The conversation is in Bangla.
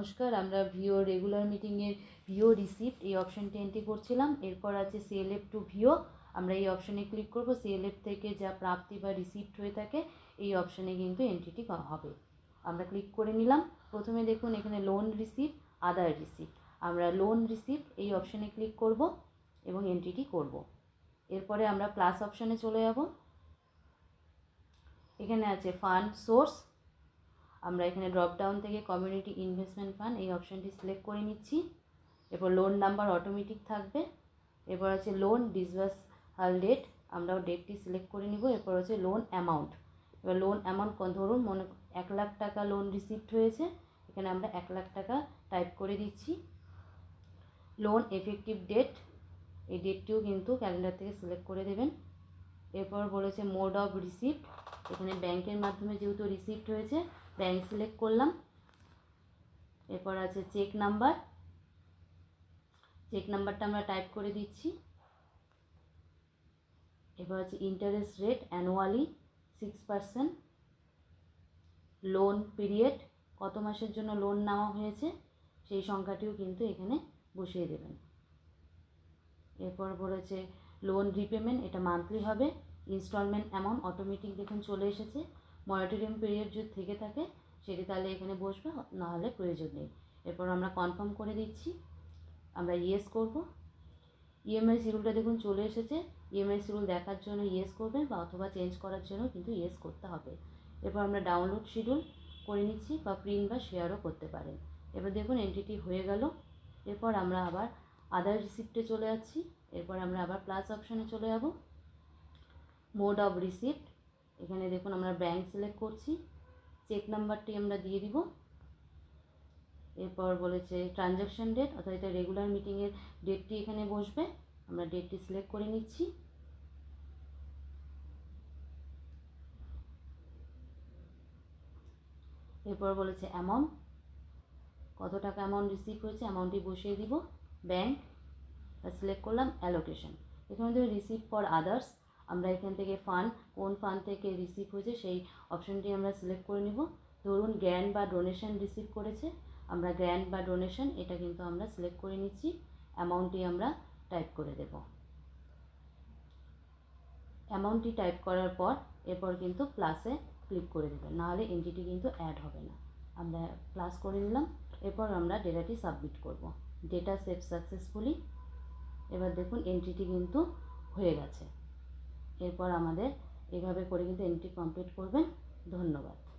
নমস্কার, আমরা ভিও রেগুলার মিটিংয়ের ভিও রিসিপ্ট এই অপশানটি এন্ট্রি করছিলাম। এরপর আছে সিএলএফ টু ভিও, আমরা এই অপশানে ক্লিক করব। সিএলএফ থেকে যা প্রাপ্তি বা রিসিপ্ট হয়ে থাকে, এই অপশানে কিন্তু এন্ট্রিটি হবে। আমরা ক্লিক করে নিলাম। প্রথমে দেখুন এখানে লোন রিসিপ্ট আদার রিসিপ্ট আমরা লোন রিসিপ্ট এই অপশানে ক্লিক করব এবং এন্ট্রিটি করব। এরপরে আমরা প্লাস অপশানে চলে যাব। এখানে আছে ফান্ড সোর্স আমরা এখানে ড্রপ ডাউন থেকে কমিউনিটি ইনভেস্টমেন্ট ফান্ড এই অপশানটি সিলেক্ট করে নিচ্ছি। এরপর লোন নাম্বার অটোমেটিক থাকবে। এরপর আছে লোন ডিসবার্সাল ডেট আমরাও ডেটটি সিলেক্ট করে নিব। এরপর হচ্ছে লোন অ্যামাউন্ট এবার লোন অ্যামাউন্ট ধরুন? মনে এক লাখ টাকা লোন রিসিপ্ট হয়েছে। এখানে আমরা এক লাখ টাকা টাইপ করে দিচ্ছি। লোন এফেক্টিভ ডেট এই ডেটটিও কিন্তু ক্যালেন্ডার থেকে সিলেক্ট করে দেবেন। এরপর বলেছে মোড অফ রিসিপ্ট এখানে ব্যাংকের মাধ্যমে যেহেতু রিসিপ্ট হয়েছে ব্যাংক সিলেক্ট করলাম। এরপর আছে চেক নাম্বার চেক নাম্বারটা আমরা টাইপ করে দিচ্ছি। এবার আছে interest rate annually six percent loan period কত মাসের জন্য লোন নেওয়া হয়েছে, সেই সংখ্যাটিও কিন্তু এখানে বসিয়ে দেবেন। এরপর বলেছে লোন রিপেমেন্ট এটা মান্থলি হবে। ইনস্টলমেন্ট অ্যামাউন্ট অটোমেটিক দেখুন চলে এসেছে। মনিটরিং পিরিয়ড যদি থেকে থাকে, সেটি তাহলে এখানে বসবে, নাহলে প্রয়োজন নেই। এরপর আমরা কনফার্ম করে দিচ্ছি, আমরা ইয়েস করব। ইএমআই শিডিউলটা দেখুন, চলে এসেছে। ইএমআই শিডিউল দেখার জন্য ইয়েস করবেন বা অথবা চেঞ্জ করার জন্য কিন্তু ইয়েস করতে হবে। এরপর আমরা ডাউনলোড শিডিউল করে নিচ্ছি বা প্রিন্ট বা শেয়ারও করতে পারেন। এবার দেখুন এন্ট্রিটি হয়ে গেল। এরপর আমরা আবার আদার রিসিপ্টে চলে যাচ্ছি। এরপর আমরা আবার প্লাস অপশানে চলে যাব। মোড অফ রিসিপ্ট এখানে দেখুন আমরা ব্যাংক সিলেক্ট করছি। চেক নাম্বারটি আমরা দিয়ে দিব। এরপর বলেছে ট্রানজ্যাকশান ডেট অর্থাৎ এটা রেগুলার মিটিংয়ের ডেটটি এখানে বসবে। আমরা ডেটটি সিলেক্ট করে নিচ্ছি। এরপর বলেছে অ্যামাউন্ট কত টাকা অ্যামাউন্ট রিসিভ হয়েছে অ্যামাউন্টটি বসিয়ে দিব। ব্যাংক সিলেক্ট করলাম অ্যালোকেশন এখানে রিসিভ ফর আদার্স আমরা এখান থেকে ফান্ড কোন ফান্ড থেকে রিসিভ হয়েছে সেই অপশানটি আমরা সিলেক্ট করে নিব। ধরুন গ্র্যান্ড বা ডোনেশন রিসিভ করেছে, আমরা গ্র্যান্ড বা ডোনেশন এটা কিন্তু আমরা সিলেক্ট করে নিচ্ছি অ্যামাউন্টটি আমরা টাইপ করে দেব। অ্যামাউন্টটি টাইপ করার পর এরপর কিন্তু প্লাসে ক্লিক করে দেবেন, নাহলে এন্ট্রিটি কিন্তু অ্যাড হবে না। আমরা প্লাস করে নিলাম, এরপর আমরা ডেটাটি সাবমিট করব। ডেটা সেভ সাকসেসফুলি এবার দেখুন এন্ট্রিটি কিন্তু হয়ে গেছে। এরপর আমাদের এভাবে করে কিন্তু এন্ট্রি কমপ্লিট করবেন। ধন্যবাদ।